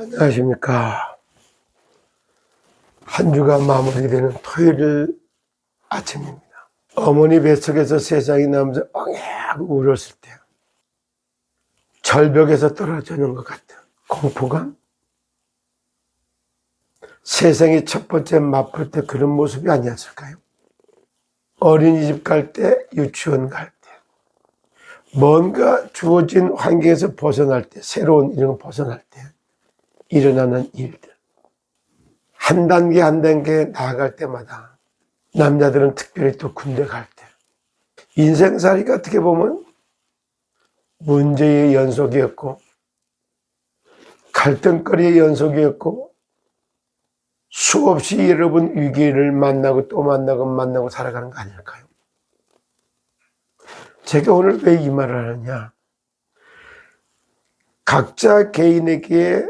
안녕하십니까. 한 주가 마무리되는 토요일 아침입니다. 어머니 뱃속에서 세상이 나면서 엉약 울었을 때, 절벽에서 떨어지는 것 같은 공포감? 세상이 첫 번째 맛볼 때 그런 모습이 아니었을까요? 어린이집 갈 때, 유치원 갈 때, 뭔가 주어진 환경에서 벗어날 때, 새로운 이런 벗어날 때, 일어나는 일들. 한 단계 한 단계 나아갈 때마다 남자들은 특별히 또 군대 갈 때. 인생살이가 어떻게 보면 문제의 연속이었고, 갈등거리의 연속이었고, 수없이 여러분 위기를 만나고 또 만나고 만나고 살아가는 거 아닐까요? 제가 오늘 왜 이 말을 하느냐. 각자 개인에게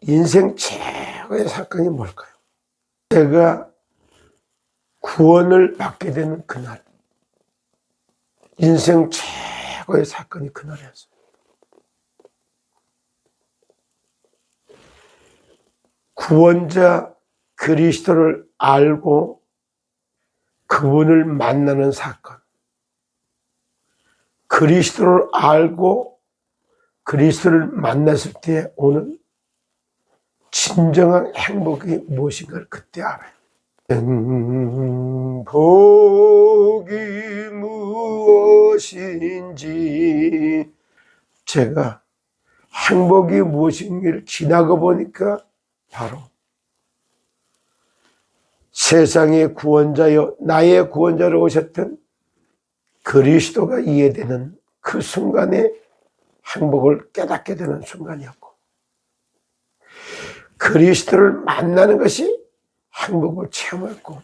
인생 최고의 사건이 뭘까요? 제가 구원을 받게 되는 그날. 인생 최고의 사건이 그날이었어요. 구원자 그리스도를 알고 그분을 만나는 사건. 그리스도를 알고 그리스도를 만났을 때 오는 진정한 행복이 무엇인가를 그때 알아요. 행복이 무엇인지 제가 행복이 무엇인지를 지나고 보니까 바로 세상의 구원자여 나의 구원자로 오셨던 그리스도가 이해되는 그 순간에 행복을 깨닫게 되는 순간이었고 그리스도를 만나는 것이 행복을 체험했고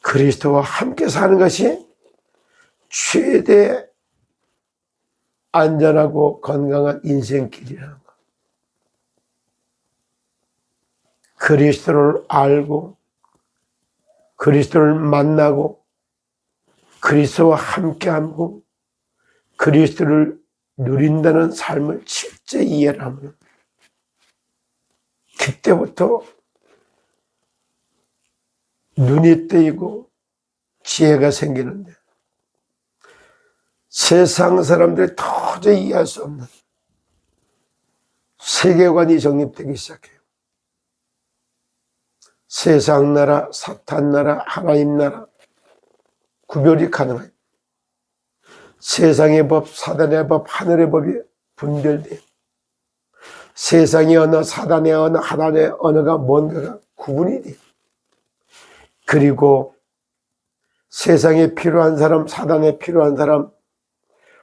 그리스도와 함께 사는 것이 최대 안전하고 건강한 인생길이라는 것. 그리스도를 알고 그리스도를 만나고 그리스도와 함께하고 그리스도를 누린다는 삶을 실제 이해를 하면 그때부터 눈이 뜨이고 지혜가 생기는데 세상 사람들이 도저히 이해할 수 없는 세계관이 정립되기 시작해요. 세상 나라, 사탄 나라, 하나님 나라 구별이 가능해요. 세상의 법, 사단의 법, 하늘의 법이 분별돼요. 세상의 언어, 사단의 언어, 하나님의 언어가 뭔가가 구분이 돼요. 그리고 세상에 필요한 사람, 사단에 필요한 사람,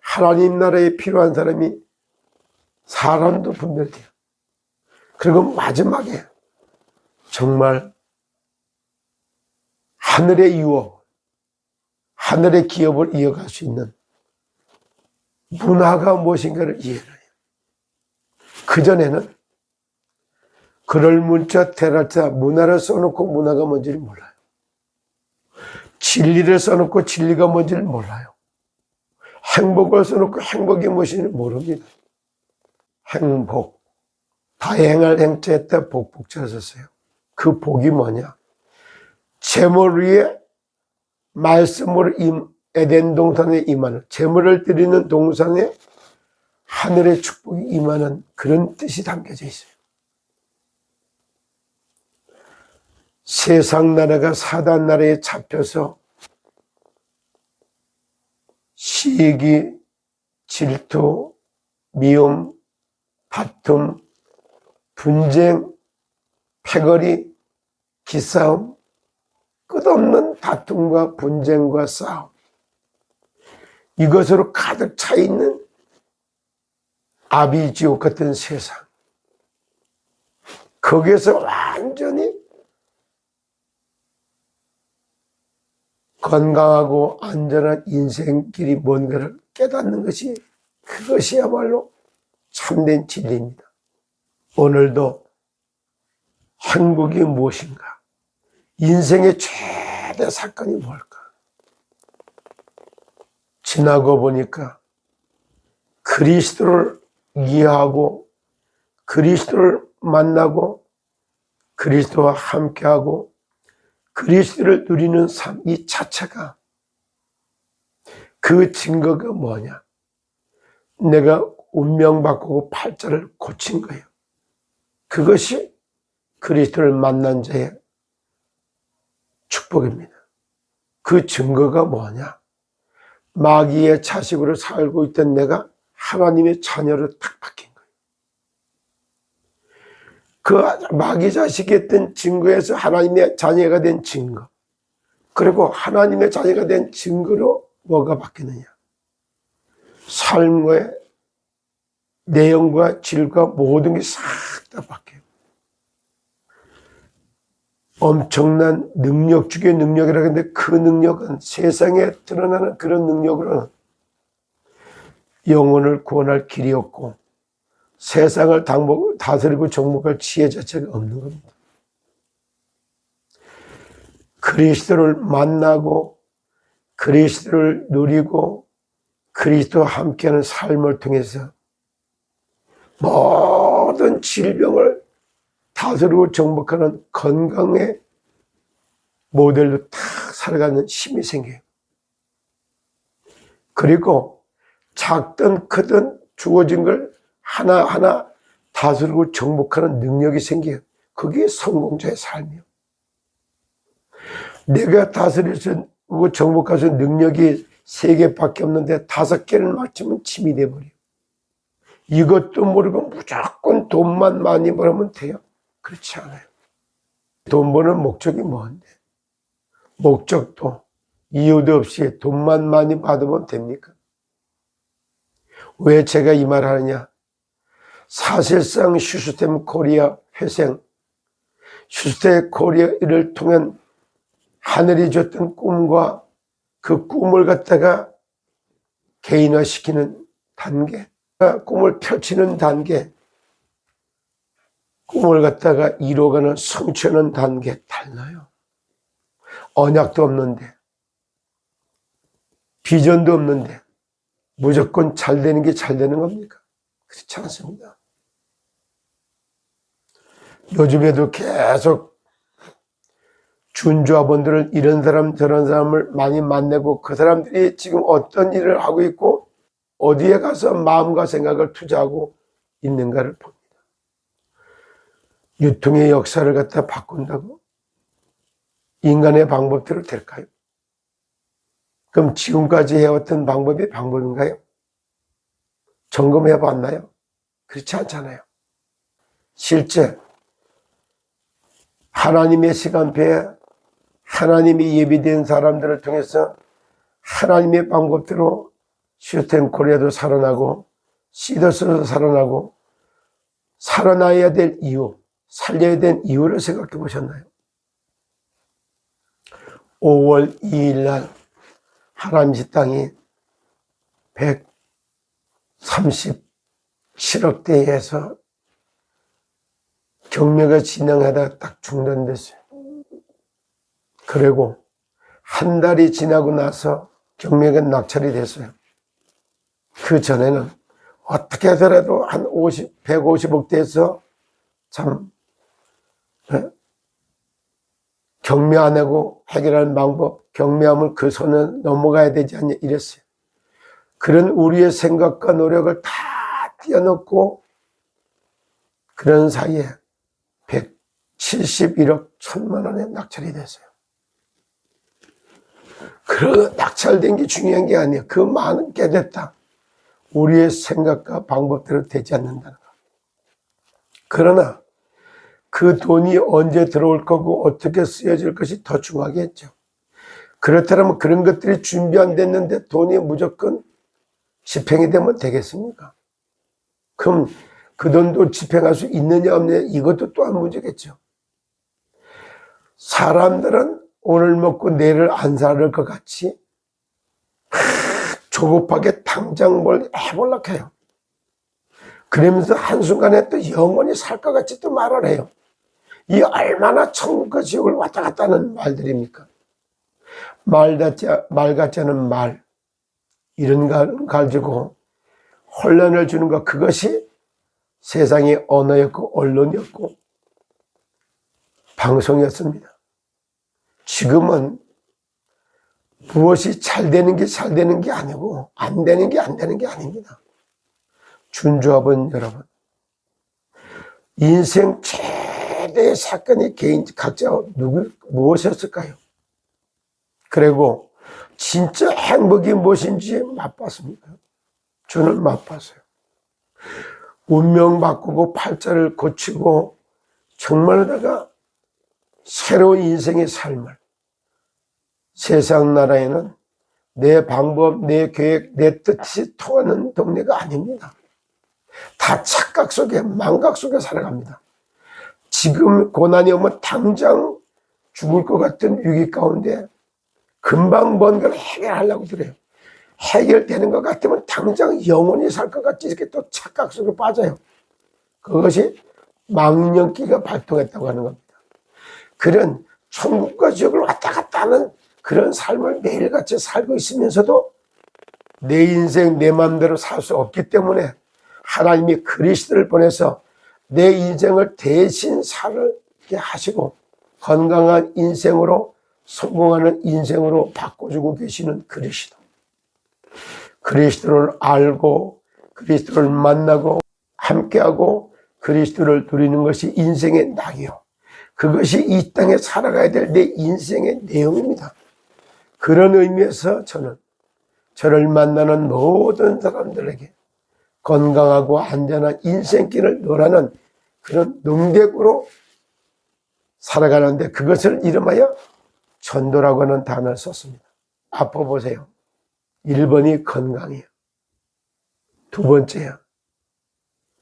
하나님 나라에 필요한 사람이 사람도 분별돼요. 그리고 마지막에 정말 하늘의 유업, 하늘의 기업을 이어갈 수 있는 문화가 무엇인가를 이해해요. 그전에는 그럴 문자, 테라자, 문화를 써놓고 문화가 뭔지를 몰라요. 진리를 써놓고 진리가 뭔지를 몰라요. 행복을 써놓고 행복이 무엇인지 모릅니다. 행복. 다행할 행자에다 복복자 썼어요. 그 복이 뭐냐? 재물 위에 말씀으로 임, 에덴 동산에 임하는, 재물을 드리는 동산에 하늘의 축복이 임하는 그런 뜻이 담겨져 있어요. 세상 나라가 사단 나라에 잡혀서 시기, 질투, 미움, 다툼, 분쟁, 패거리, 기싸움, 끝없는 다툼과 분쟁과 싸움. 이것으로 가득 차 있는 아비지옥 같은 세상. 거기에서 완전히 건강하고 안전한 인생길이 뭔가를 깨닫는 것이 그것이야말로 참된 진리입니다. 오늘도 행복이 무엇인가? 인생의 최대 사건이 뭘까? 지나고 보니까 그리스도를 이해하고 그리스도를 만나고 그리스도와 함께하고 그리스도를 누리는 삶 이 자체가 그 증거가 뭐냐? 내가 운명 바꾸고 팔자를 고친 거예요. 그것이 그리스도를 만난 자의 축복입니다. 그 증거가 뭐냐? 마귀의 자식으로 살고 있던 내가 하나님의 자녀로 딱 바뀐 거예요. 그 마귀 자식이었던 증거에서 하나님의 자녀가 된 증거. 그리고 하나님의 자녀가 된 증거로 뭐가 바뀌느냐? 삶의 내용과 질과 모든 게 싹 다 바뀌어요. 엄청난 능력 중의 능력이라 하는데 그 능력은 세상에 드러나는 그런 능력으로는 영혼을 구원할 길이 없고 세상을 당복, 다스리고 정복할 지혜 자체가 없는 겁니다. 그리스도를 만나고 그리스도를 누리고 그리스도와 함께하는 삶을 통해서 모든 질병을 다스리고 정복하는 건강의 모델로 탁 살아가는 힘이 생겨요. 그리고 작든 크든 주어진 걸 하나하나 다스리고 정복하는 능력이 생겨요. 그게 성공자의 삶이요. 내가 다스릴 수 있고 정복할 수 있는 능력이 세 개밖에 없는데 다섯 개를 맞추면 침이 돼버려요. 이것도 모르고 무조건 돈만 많이 벌으면 돼요. 그렇지 않아요. 돈 버는 목적이 뭔데? 목적도 이유도 없이 돈만 많이 받으면 됩니까? 왜 제가 이 말 하느냐? 사실상 슈스템 코리아 회생, 슈스템 코리아를 통한 하늘이 줬던 꿈과 그 꿈을 갖다가 개인화시키는 단계, 꿈을 펼치는 단계, 꿈을 갖다가 이루어가는 성취하는 단계 달라요. 언약도 없는데, 비전도 없는데, 무조건 잘 되는 게 잘 되는 겁니까? 그렇지 않습니다. 요즘에도 계속 준조합원들은 이런 사람 저런 사람을 많이 만나고 그 사람들이 지금 어떤 일을 하고 있고 어디에 가서 마음과 생각을 투자하고 있는가를 봅니다. 유통의 역사를 갖다 바꾼다고 인간의 방법대로 될까요? 그럼 지금까지 해왔던 방법이 방법인가요? 점검해 봤나요? 그렇지 않잖아요. 실제 하나님의 시간표에 하나님이 예비된 사람들을 통해서 하나님의 방법대로 슈텐 코리아도 살아나고 시더스도 살아나고 살아나야 될 이유, 살려야 될 이유를 생각해 보셨나요? 5월 2일 날 하나님 식당이 137억대에서 경매가 진행하다가 딱 중단됐어요. 그리고 한 달이 지나고 나서 경매가 낙찰이 됐어요. 그 전에는 어떻게 하더라도 한 50, 150억대에서 참 네? 경매 안 하고 해결하는 방법, 경매하면 그 선을 넘어가야 되지 않냐 이랬어요. 그런 우리의 생각과 노력을 다 띄어넣고 그런 사이에 171억 천만 원에 낙찰이 됐어요. 그 낙찰된 게 중요한 게 아니에요. 그 많은 게 됐다. 우리의 생각과 방법대로 되지 않는다는 거. 그러나 그 돈이 언제 들어올 거고 어떻게 쓰여질 것이 더 중요하겠죠. 그렇다면 그런 것들이 준비 안 됐는데 돈이 무조건 집행이 되면 되겠습니까? 그럼 그 돈도 집행할 수 있느냐 없느냐 이것도 또한 문제겠죠. 사람들은 오늘 먹고 내일 안살것 같이 조급하게 당장 뭘 해볼락 해요. 그러면서 한순간에 또 영원히 살 것 같이 또 말을 해요. 이 얼마나 천국과 지옥을 왔다 갔다 하는 말들입니까? 말 같지, 말 같지 않은 말, 이런 걸 가지고 혼란을 주는 것, 그것이 세상의 언어였고 언론이었고 방송이었습니다. 지금은 무엇이 잘 되는 게 잘 되는 게 아니고 안 되는 게 안 되는 게 아닙니다. 준조합은 여러분 인생 최 대의 사건이 개인 각자 누구 무엇이었을까요? 그리고 진짜 행복이 무엇인지 맛봤습니까? 저는 맛봤어요. 운명 바꾸고 팔자를 고치고 정말다가 새로운 인생의 삶을 세상 나라에는 내 방법, 내 계획, 내 뜻이 통하는 동네가 아닙니다. 다 착각 속에, 망각 속에 살아갑니다. 지금 고난이 오면 당장 죽을 것 같은 위기 가운데 금방 뭔가를 해결하려고 그래요. 해결되는 것 같으면 당장 영원히 살 것 같이 이렇게 또 착각 속에 빠져요. 그것이 망령기가 발동했다고 하는 겁니다. 그런 천국과 지옥을 왔다 갔다 하는 그런 삶을 매일같이 살고 있으면서도 내 인생 내 마음대로 살 수 없기 때문에 하나님이 그리스도를 보내서 내 인생을 대신 살게 하시고 건강한 인생으로 성공하는 인생으로 바꿔주고 계시는 그리스도. 그리스도를 알고 그리스도를 만나고 함께하고 그리스도를 누리는 것이 인생의 낙이요. 그것이 이 땅에 살아가야 될 내 인생의 내용입니다. 그런 의미에서 저는 저를 만나는 모든 사람들에게 건강하고 안전한 인생길을 노라는 그런 능력으로 살아가는데 그것을 이름하여 전도라고 하는 단어를 썼습니다. 아파 보세요. 1번이 건강이에요. 두 번째야.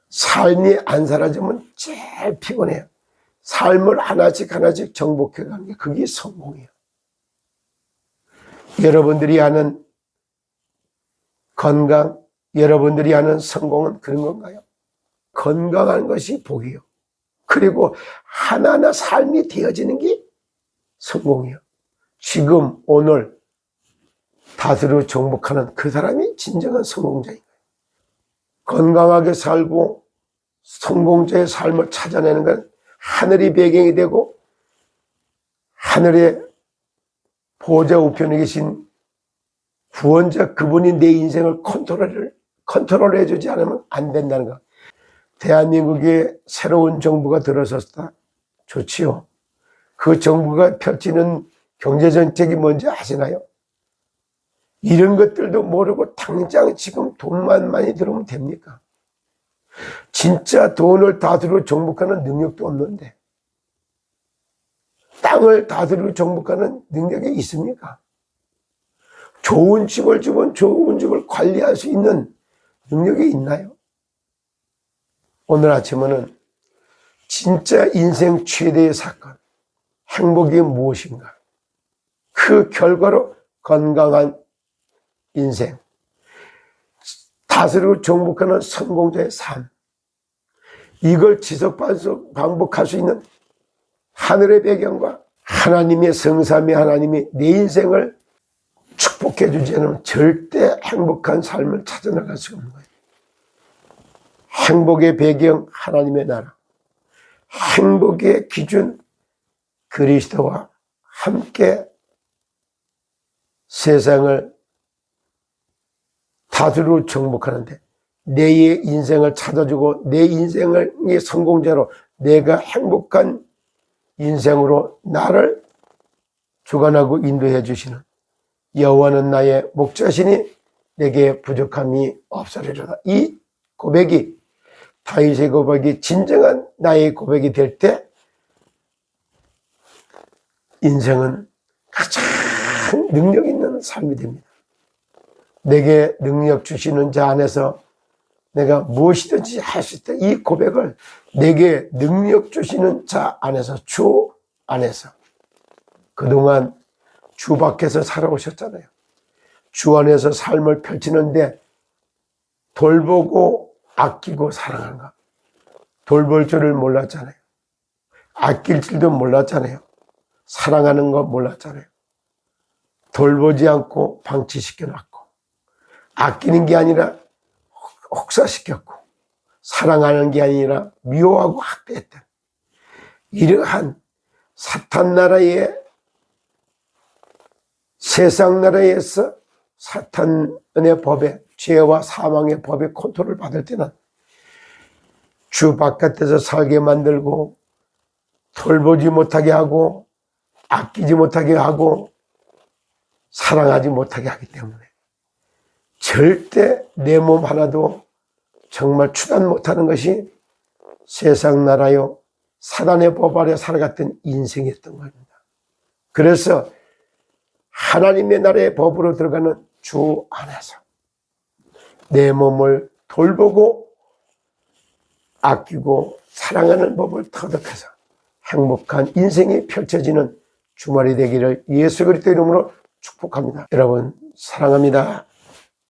삶이 안 사라지면 제일 피곤해요. 삶을 하나씩 하나씩 정복해 가는 게 그게 성공이에요. 여러분들이 아는 건강, 여러분들이 아는 성공은 그런 건가요? 건강한 것이 복이요. 그리고 하나하나 삶이 되어지는 게 성공이요. 지금, 오늘 다스려 정복하는 그 사람이 진정한 성공자인 거예요. 건강하게 살고 성공자의 삶을 찾아내는 건 하늘이 배경이 되고 하늘의 보호자 우편에 계신 구원자 그분이 내 인생을 컨트롤을 컨트롤 해 주지 않으면 안 된다는 거. 대한민국에 새로운 정부가 들어섰다. 좋지요. 그 정부가 펼치는 경제 정책이 뭔지 아시나요? 이런 것들도 모르고 당장 지금 돈만 많이 들어오면 됩니까? 진짜 돈을 다스리고 정복하는 능력도 없는데 땅을 다스리고 정복하는 능력이 있습니까? 좋은 집을 주면 좋은 집을 관리할 수 있는 능력이 있나요? 오늘 아침에는 진짜 인생 최대의 사건, 행복이 무엇인가? 그 결과로 건강한 인생, 다스리고 정복하는 성공자의 삶, 이걸 지속 반복할 수 있는 하늘의 배경과 하나님의 성삼이 하나님이 내 인생을 축복해 주지 않으면 절대 행복한 삶을 찾아나갈 수가 없는 거예요. 행복의 배경 하나님의 나라, 행복의 기준 그리스도와 함께 세상을 다스리고 정복하는데 내의 인생을 찾아주고 내 인생을 성공자로 내가 행복한 인생으로 나를 주관하고 인도해 주시는 여호와는 나의 목자시니 내게 부족함이 없으리로다. 이 고백이 다윗의 고백이 진정한 나의 고백이 될 때 인생은 가장 능력 있는 삶이 됩니다. 내게 능력 주시는 자 안에서 내가 무엇이든지 할 수 있다. 이 고백을 내게 능력 주시는 자 안에서 주 안에서 그동안 주 밖에서 살아오셨잖아요. 주 안에서 삶을 펼치는데 돌보고 아끼고 사랑한가. 돌볼 줄을 몰랐잖아요. 아낄 줄도 몰랐잖아요. 사랑하는 거 몰랐잖아요. 돌보지 않고 방치시켜 놨고 아끼는 게 아니라 혹사시켰고 사랑하는 게 아니라 미워하고 학대했던 이러한 사탄 나라의 세상 나라에서 사탄의 법에 죄와 사망의 법에 컨트롤 받을 때는 주 바깥에서 살게 만들고 돌보지 못하게 하고 아끼지 못하게 하고 사랑하지 못하게 하기 때문에 절대 내 몸 하나도 정말 추단 못하는 것이 세상 나라요 사단의 법 아래 살아갔던 인생이었던 겁니다. 그래서 하나님의 나라의 법으로 들어가는 주 안에서 내 몸을 돌보고 아끼고 사랑하는 법을 터득해서 행복한 인생이 펼쳐지는 주말이 되기를 예수 그리스도 이름으로 축복합니다. 여러분 사랑합니다.